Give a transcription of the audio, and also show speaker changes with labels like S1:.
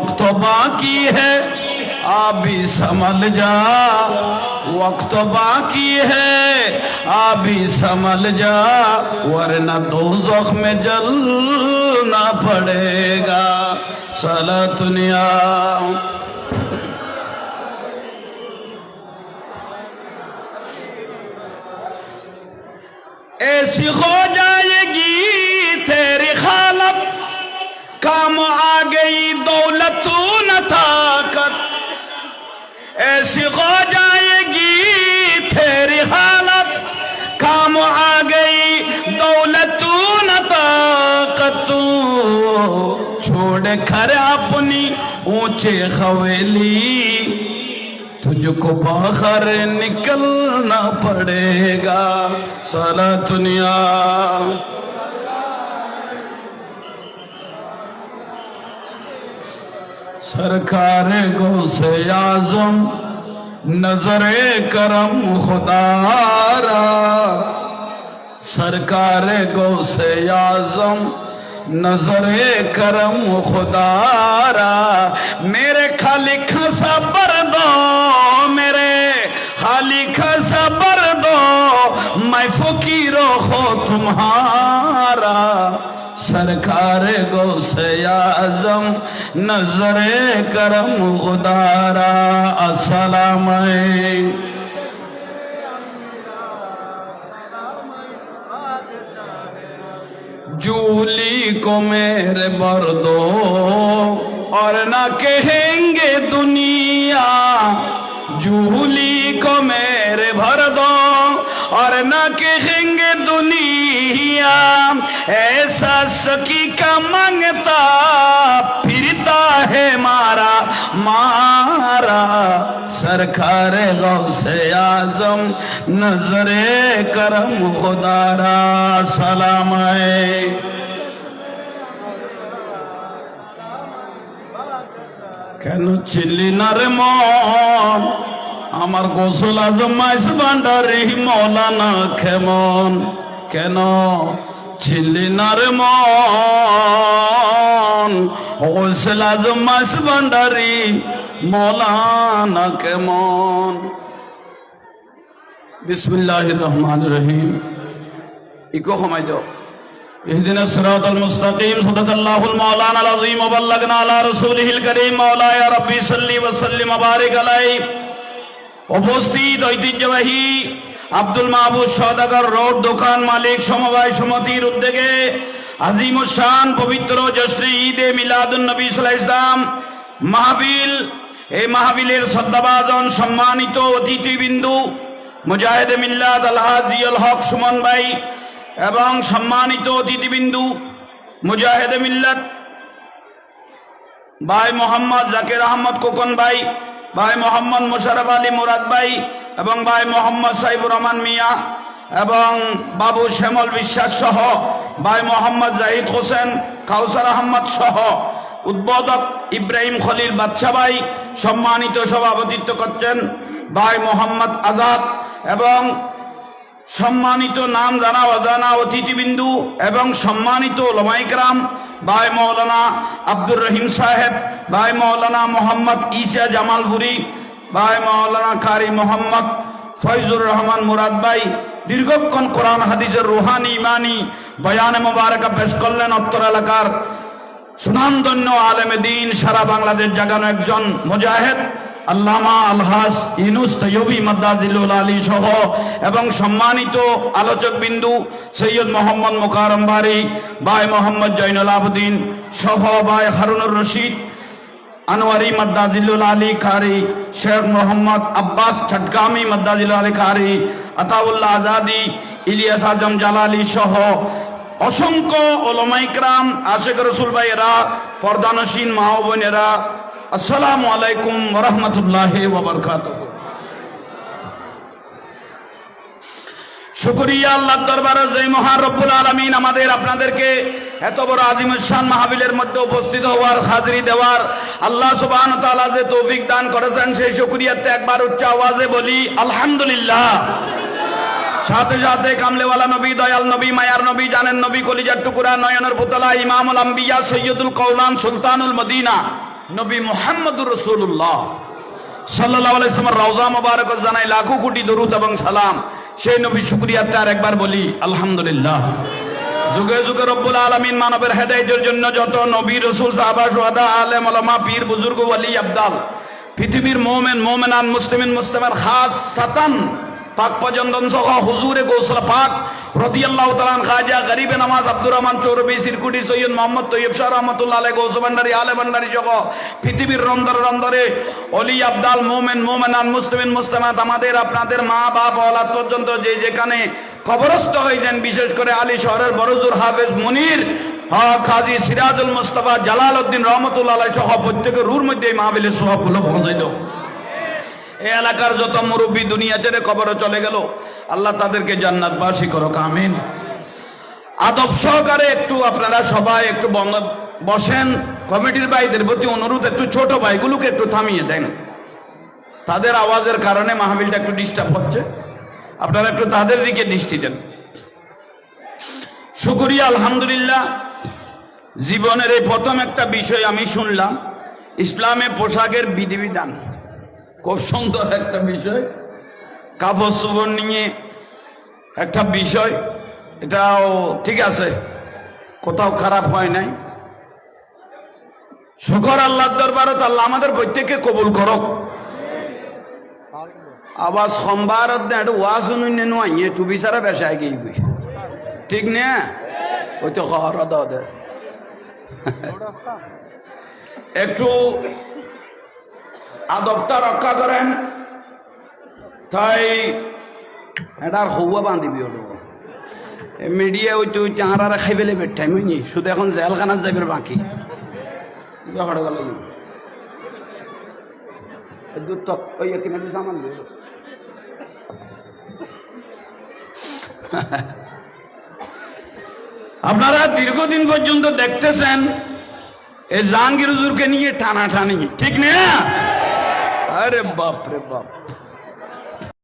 S1: وقت باقی ہے۔ آبی سمل جا۔ وقت باقی ہے۔ آبی سمل جا۔ ورنہ دوزخ میں جلنا پڑے گا۔ صلاح دنیا۔ ایسی ہو جا نے گھر اپنی اونچے خویلی تجھ کو باہر نکلنا پڑے گا، سارا دنیا۔ سرکار گو سے آزم نظر کرم خدا را۔ سرکار گو سے آزم نظر کرم خدا را، میرے خالی کھسا پر دو، میرے خالی کھسا پر دو، میں فقیر ہو تمہارا۔ سرکار گو سے اعظم، نظر کرم خدا را، السلام جول کسی کو میرے بر دو۔ اور نہ کہیں گے دنیا، جھولی کو میرے بھر دو۔ اور نہ کہیں گے دنیا، ایسا سکی کا مانگتا، پھرتا ہے مارا مارا۔ سرکار غوث آزم نظر کرم خدا را سلام آئے কেন চিল্লি না রে মন? আমার গোসল আজম মাইস ভান্ডারি, মৌলানা খেমন কেন চিল্লি না রে মন? গোসল আজম মাইস ভান্ডারি, মৌলানা কেমন? বিসমিল্লাহির রহমান রহিম। ইকো, সময় দাও। اهدنا الصراط المستقيم صدق الله المولانا العظيم وبلغنا على رسوله الكريم مولاي ربي صلي وسلم وبارك عليه উপস্থিত ঐতিহ্যবাহী আব্দুল মাহবুব সদাগর রোড দোকান মালিক সমবায় সমিতির উদ্যোগে আজিম শান পবিত্র জশ্নে ঈদে মিলাদুন নবী সাল্লাহ ইসলাম মাহফিল এই মাহফিলের শ্রদ্ধাভাজন সম্মানিত অতিথিবিন্দু মুজাহিদ মিল্লাদ আলহাজ জিয়ল হক সুমন ভাই এবং সম্মানিত অতিথিবিন্দু মুজাহিদ মিল্লাত, ভাই মোহাম্মদ জাকির আহমদ কোকন ভাই ভাই মোহাম্মদ মুশারফ আলী মুরাদ ভাই এবং ভাই মোহাম্মদ সাইফুর রহমান মিয়া এবং বাবু শ্যামল বিশ্বাস সহ ভাই মোহাম্মদ জাহিদ হোসেন, কাউসার আহমদ সহ উদ্বোধক ইব্রাহিম খলিল বাচ্চা ভাই সম্মানিত সভাপতিত্ব করছেন ভাই মোহাম্মদ আজাদ এবং সম্মানিত নাম জানা, অজানা অতিথিবিন্দু এবং সম্মানিত লমাইকরাম ভাই মৌলানা আব্দুর রহিম সাহেব, ভাই মৌলানা মোহাম্মদ ঈসা জামালপুরি, ভাই মৌলানা কারি মোহাম্মদ ফয়জুর রহমান মুরাদ ভাই, দীর্ঘক্ষণ কোরআন হাদিজের রুহানি, ইমানি, বয়ানে মোবারকা পেশ করলেন উত্তর এলাকার সুনামধন্য আলেমে দিন, সারা বাংলাদেশ জাগানো একজন মুজাহেদ। আল্লামা আলহাস ইনুস তৈয়বি মাদ্দাজিলুল আলী সহ এবং সম্মানিত আলোচক বিন্দু সৈয়দ মোহাম্মদ মোকারম বারি, ভাই মোহাম্মদ জৈনুল আবদিন সহ ভাই হারুনুর রশিদ, আনোয়ারি মাদ্দাজিলুল আলী কারি, শেখ মোহাম্মদ আব্বাস ছটগামি মাদ্দাজিল আলী কারি, আতাউল্লাহ আজাদি, ইলিয়াস আজম জালালি সহ অসংখ্য ওলমাইকরাম আশেখ রসুল ভাইয়েরা, পর্দানসীন মা বোনেরা আসসালামু আলাইকুম রহমতুল্লাহ ওবরকাত শুকরিয়া আল্লাহ দরবারে যে মহান রব্বুল আলমিন আমাদের আপনাদেরকে এত বড় আজিমুসান মাহবিলের মধ্যে উপস্থিত হওয়ার, হাজিরি দেওয়ার, আল্লাহ সুবাহ তাআলা যে তৌফিক দান করেছেন, সেই শুকরিয়াতে একবার উচ্চ আওয়াজে বলি, আলহামদুলিল্লাহ। সাথে সাথে কামলেওয়ালা নবী, দয়াল নবী, মায়ার নবী, জানেন নবী, কলিজার টুকুরা, নয়নের পুতলা, ইমামুল আম্বিয়া, সৈয়দুল কৌলান সুলতানুল মদিনা। নবী মোহাম্মদুর রসুল্লাহ সাল্লাহ আলাইসলামের রওজা মোবারক জানাই লাখো কোটি দরুদ এবং সালাম। সেই নবী শুক্রিয়া তার একবার বলি, আলহামদুলিল্লাহ। যুগে যুগে রব্বুল আলমিন মানবের হেদায়তের জন্য যত নবী, রসুল, সাহাবা সোহাদা আলেম পীর, বুজুর্গ আবদাল, পৃথিবীর মোমেন, মোমেনান, মুসলিমিন মুসলিমের খাস সাতান পাক পর্যন্তন সহ হুজুরে গৌসলা পাক, রদিয়াল্লাহু তাআলা খাজা গরিবে নামাজ আব্দুর রহমান চৌরবি সিরকুটি সৈয়দ মোহাম্মদ তৈয়ব শাহ রহমতুল্লাহ আলাইহি, গৌস ভান্ডারী, আলে ভান্ডারী সহ পৃথিবীর রন্দর রন্দরে অলি আবদাল, মোমেন, মোমেনান, মুসলিমিন, মুসলিমাত, আমাদের, আপনাদের মা, বাপ, ওলাদ পর্যন্ত যে যেখানে কবরস্থ হয়েছেন বিশেষ করে আলী শহরের বরজুর হাফেজ মুনির হাজি সিরাজুল মুস্তাফা জালাল উদ্দিন রহমতুল্লাহ সহ প্রত্যেকের রুর মধ্যে এই মাহবিলের সভাগুলো পৌঁছাইল এই এলাকার যত মুরব্বী দুনিয়া ছেড়ে কবরে চলে গেল, আল্লাহ তাদেরকে জান্নাত জান্নাতবাসী করো আমিন। আদব সহকারে একটু আপনারা সবাই একটু বসেন, কমিটির ভাইদের প্রতি অনুরোধ, একটু ছোট ভাইগুলোকে একটু থামিয়ে দেন। তাদের আওয়াজের কারণে মাহবিলটা একটু ডিস্টার্ব হচ্ছে। আপনারা একটু তাদের দিকে দৃষ্টি দেন। শুকরিয়া, আলহামদুলিল্লাহ। জীবনের এই প্রথম একটা বিষয় আমি শুনলাম, ইসলামে পোশাকের বিধিবিধান। খুব সুন্দর একটা বিষয়। কাপড় চোপড় নিয়ে একটা বিষয়। এটাও ঠিক আছে, কোথাও খারাপ হয় নাই। শুকর আল্লাহর দরবারে আল্লাহ আমাদের প্রত্যেককে কবুল করো আবার সোমবার ওয়াজ শুনুন নয় টুবি ছাড়া বেসায় গিয়ে। ঠিক না? ওই তো খবর দে। একটু আদবটা রক্ষা করেন। তাই এটার হৌয়া বান্ধিবি হলো মিডিয়া ওই তুই চাঁড়ারে খাই ফেলে বেঠাই মুই শুধু এখন জেলখানার যাবে বাকি। আপনারা দীর্ঘদিন পর্যন্ত দেখতেছেন এই জাহাঙ্গীর হুজুরকে নিয়ে টানাটানি। ঠিক না? আরে বাপ রে বাপ